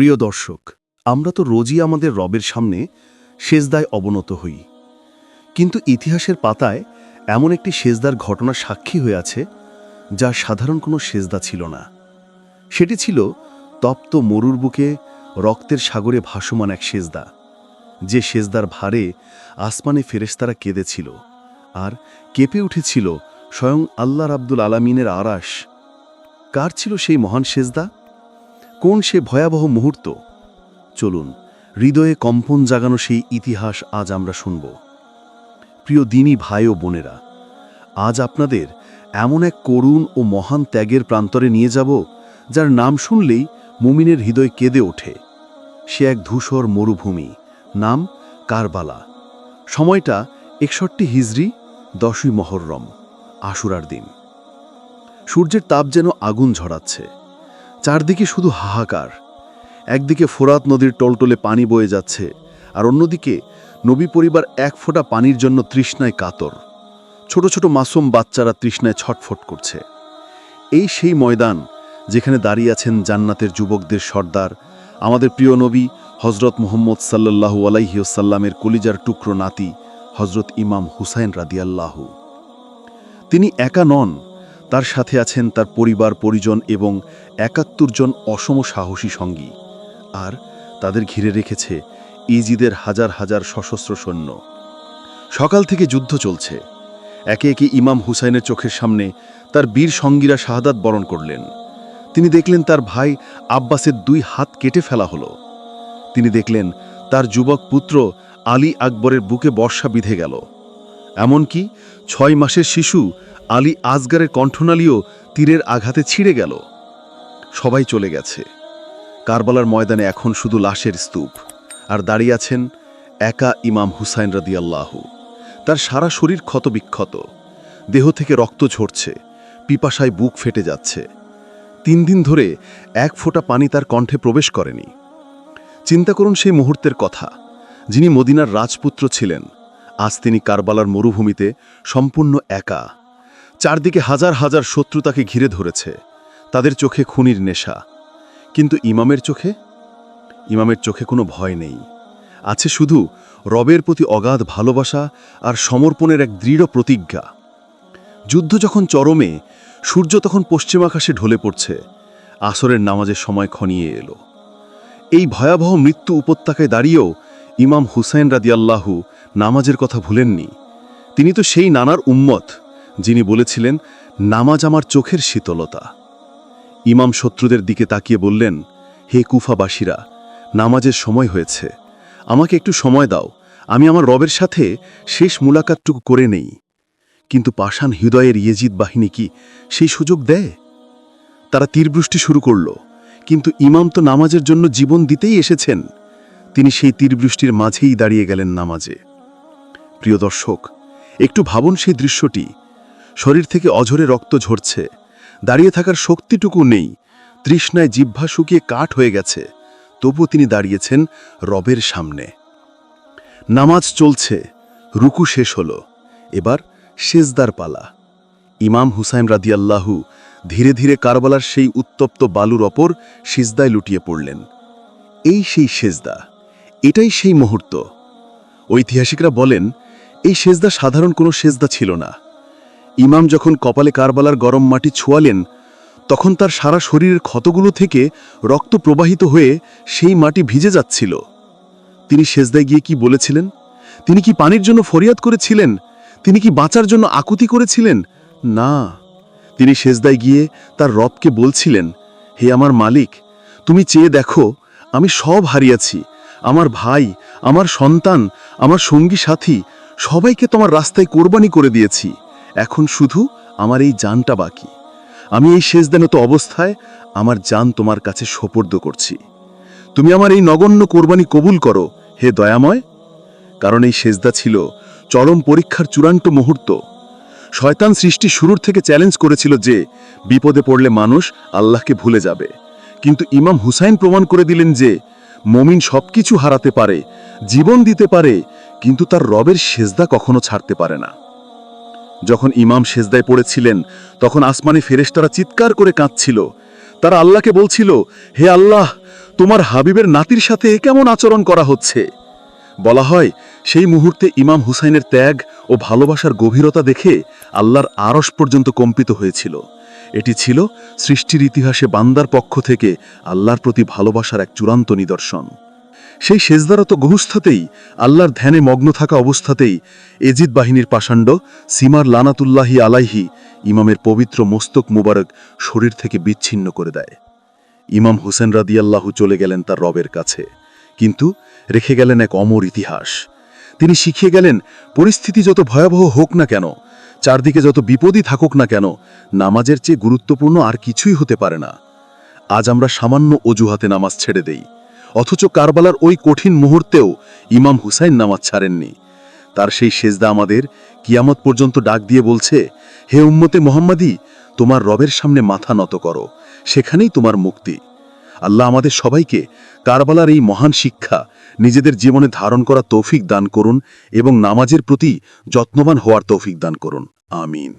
প্রিয় দর্শক, আমরা তো রোজই আমাদের রবের সামনে সেজদায় অবনত হই। কিন্তু ইতিহাসের পাতায় এমন একটি সেজদার ঘটনা সাক্ষী হয়ে আছে, যা সাধারণ কোনো সেজদা ছিল না। সেটি ছিল তপ্ত মরুর বুকে রক্তের সাগরে ভাসমান এক সেজদা, যে সেজদার ভারে আসমানে ফেরেশতারা কেঁদেছিল আর কেঁপে উঠেছিল স্বয়ং আল্লাহ রাব্দুল আলামিনের আরাস কার ছিল সেই মহান সেজদা? কোন সে ভয়াবহ মুহূর্ত? চলুন, হৃদয়ে কম্পন জাগানো সেই ইতিহাস আজ আমরা শুনব। প্রিয় দিনী ভাই ও বোনেরা, আজ আপনাদের এমন এক করুণ ও মহান ত্যাগের প্রান্তরে নিয়ে যাব, যার নাম শুনলেই মুমিনের হৃদয় কেঁদে ওঠে। সে এক ধূসর মরুভূমি, নাম কারবালা। সময়টা একষট্টি হিজড়ি দশই মহররম আশুরার দিন। সূর্যের তাপ যেন আগুন ঝরাচ্ছে। চারদিকে শুধু হাহাকার। একদিকে ফোরাত নদীর টলটলে পানি বয়ে যাচ্ছে, আর অন্যদিকে নবী পরিবার এক ফোঁটা পানির জন্য তৃষ্ণায় কাতর। ছোট ছোট মাসুম বাচ্চারা তৃষ্ণায় ছটফট করছে। এই সেই ময়দান যেখানে দাঁড়িয়ে আছেন জান্নাতের যুবকদের সর্দার, আমাদের প্রিয় নবী হজরত মোহাম্মদ সাল্লাল্লাহু আলাইহিসাল্লামের কলিজার টুকরো নাতি হজরত ইমাম হুসাইন রাদিয়াল্লাহু। তিনি একা নন তার সাথে আছেন তার পরিবার, পরিজন এবং একাত্তর জন অসম সাহসী সঙ্গী। আর তাদের ঘিরে রেখেছে ইজিদের হাজার হাজার সশস্ত্র সৈন্য। সকাল থেকে যুদ্ধ চলছে। একে একে ইমাম হুসাইনের চোখের সামনে তার বীর সঙ্গীরা শাহাদাত বরণ করলেন। তিনি দেখলেন তার ভাই আব্বাসের দুই হাত কেটে ফেলা হলো। তিনি দেখলেন তার যুবক পুত্র আলী আকবরের বুকে বর্ষা বিধে গেল। এমনকি ছয় মাসের শিশু আলী আজগারের কণ্ঠনালীও তীরের আঘাতে ছিঁড়ে গেল। সবাই চলে গেছে। কারবালার ময়দানে এখন শুধু লাশের স্তূপ। আর দাঁড়িয়ে আছেন একা ইমাম হুসাইন রাদিয়াল্লাহু। তার সারা শরীর ক্ষতবিক্ষত। দেহ থেকে রক্ত ঝরছে। পিপাসায় বুক ফেটে যাচ্ছে। তিন দিন ধরে এক ফোঁটা পানি তার কণ্ঠে প্রবেশ করেনি। চিন্তা করুন সেই মুহূর্তের কথা। যিনি মদিনার রাজপুত্র ছিলেন আজ তিনি কারবালার মরুভূমিতে সম্পূর্ণ একা। চারদিকে হাজার হাজার শত্রু তাকে ঘিরে ধরেছে। তাদের চোখে খুনির নেশা। কিন্তু ইমামের চোখে? ইমামের চোখে কোনো ভয় নেই। আছে শুধু রবের প্রতি অগাধ ভালোবাসা আর সমর্পণের এক দৃঢ় প্রতিজ্ঞা। যুদ্ধ যখন চরমে, সূর্য তখন পশ্চিম আকাশে ঢলে পড়ছে। আসরের নামাজের সময় খনিয়ে এলো। এই ভয়াবহ মৃত্যু উপত্যকায় দাঁড়িয়েও ইমাম হুসাইন রাদিয়াল্লাহু নামাজের কথা ভুলেননি। তিনি তো সেই নানার উম্মত, যিনি বলেছিলেন, নামাজ আমার চোখের শীতলতা। ইমাম শত্রুদের দিকে তাকিয়ে বললেন, হে কুফাবাসীরা, নামাজের সময় হয়েছে। আমাকে একটু সময় দাও। আমি আমার রবের সাথে শেষ মুলাকাতটুকু করে নেই। কিন্তু পাষাণ হৃদয়ের ইয়েজিদ বাহিনী কি সেই সুযোগ দেয়? তারা তীরবৃষ্টি শুরু করল, কিন্তু ইমাম তো নামাজের জন্য জীবন দিতেই এসেছেন। তিনি সেই তীরবৃষ্টির মাঝেই দাঁড়িয়ে গেলেন নামাজে। প্রিয় দর্শক, একটু ভাবুন সেই দৃশ্যটি। শরীর থেকে অঝরে রক্ত ঝরছে, দাঁড়িয়ে থাকার শক্তিটুকু নেই, তৃষ্ণায় জিহ্বা শুকিয়ে কাঠ হয়ে গেছে তবু তিনি দাঁড়িয়েছেন রবের সামনে। নামাজ চলছে, রুকু শেষ হল, এবার সেজদার পালা। ইমাম হুসাইন রাদিয়াল্লাহু ধীরে ধীরে কারবালার সেই উত্তপ্ত বালুর অপর সিজদায় লুটিয়ে পড়লেন। এই সেই সেজদা, এটাই সেই মুহূর্ত। ঐতিহাসিকরা বলেন এই সেজদা সাধারণ কোনো সেজদা ছিল না। ইমাম যখন কপালে কারবালার গরম মাটি ছোঁয়ালেন, তখন তার সারা শরীরের ক্ষতগুলো থেকে রক্ত প্রবাহিত হয়ে সেই মাটি ভিজে যাচ্ছিল। তিনি সেজদায় গিয়ে কি বলেছিলেন? তিনি কি পানির জন্য ফরিয়াদ করেছিলেন? তিনি কি বাঁচার জন্য আকুতি করেছিলেন? না। তিনি সেজদায় গিয়ে তার রবকে বলছিলেন, হে আমার মালিক, তুমি চেয়ে দেখো, আমি সব হারিয়েছি। আমার ভাই, আমার সন্তান, আমার সঙ্গী সাথী সবাইকে তোমার রাস্তায় কোরবানি করে দিয়েছি। এখন শুধু আমার এই জানটা বাকি। আমি এই শেষদানত অবস্থায় আমার জান তোমার কাছে সোপর্দ করছি। তুমি আমার এই নগণ্য কোরবানি কবুল করো, হে দয়াময়। কারণ এই সেজদা ছিল চরম পরীক্ষার চূড়ান্ত মুহূর্ত। শয়তান সৃষ্টি শুরুর থেকে চ্যালেঞ্জ করেছিল যে, বিপদে পড়লে মানুষ আল্লাহকে ভুলে যাবে। কিন্তু ইমাম হুসাইন প্রমাণ করে দিলেন যে, মমিন সবকিছু হারাতে পারে, জীবন দিতে পারে কিন্তু তার রবের সেজদা কখনো ছাড়তে পারে না। যখন ইমাম সেজদায় পড়েছিলেন, তখন আসমানে ফেরেশতারা চিৎকার করে কাঁদছিল। তারা আল্লাহকে বলছিল, হে আল্লাহ, তোমার হাবিবের নাতির সাথে কেমন আচরণ করা হচ্ছে? বলা হয়, সেই মুহূর্তে ইমাম হুসাইনের ত্যাগ ও ভালোবাসার গভীরতা দেখে আল্লাহর আরস পর্যন্ত কম্পিত হয়েছিল। এটি ছিল সৃষ্টির ইতিহাসে বান্দার পক্ষ থেকে আল্লাহর প্রতি ভালোবাসার এক চূড়ান্ত নিদর্শন। সেই সেজদারত গহুস্থাতেই আল্লাহর ধ্যানে মগ্ন থাকা অবস্থাতেই এজিদ বাহিনীর পাষাণ্ড সিমার লানাতুল্লাহি আলাইহি ইমামের পবিত্র মস্তক মুবারক শরীর থেকে বিচ্ছিন্ন করে দেয়। ইমাম হুসেন রাদিয়াল্লাহু চলে গেলেন তার রবের কাছে, কিন্তু রেখে গেলেন এক অমর ইতিহাস। তিনি শিখিয়ে গেলেন, পরিস্থিতি যত ভয়াবহ হোক না কেন, চারদিকে যত বিপদই থাকুক না কেন, নামাজের চেয়ে গুরুত্বপূর্ণ আর কিছুই হতে পারে না। আজ আমরা সামান্য অজুহাতে নামাজ ছেড়ে দেই। অথচ কারবালার ওই কঠিন মুহূর্তেও ইমাম হুসাইন নামাজ ছাড়েননি। তার সেই সেজদা আমাদের কিয়ামত পর্যন্ত ডাক দিয়ে বলছে, হে উম্মতে মোহাম্মদী, তোমার রবের সামনে মাথা নত করো, সেখানেই তোমার মুক্তি। আল্লাহ আমাদের সবাইকে কারবালার এই মহান শিক্ষা, নিজেদের জীবনে ধারণ করা তৌফিক দান করুন এবং নামাজের প্রতি যত্নবান হওয়ার তৌফিক দান করুন। আমিন।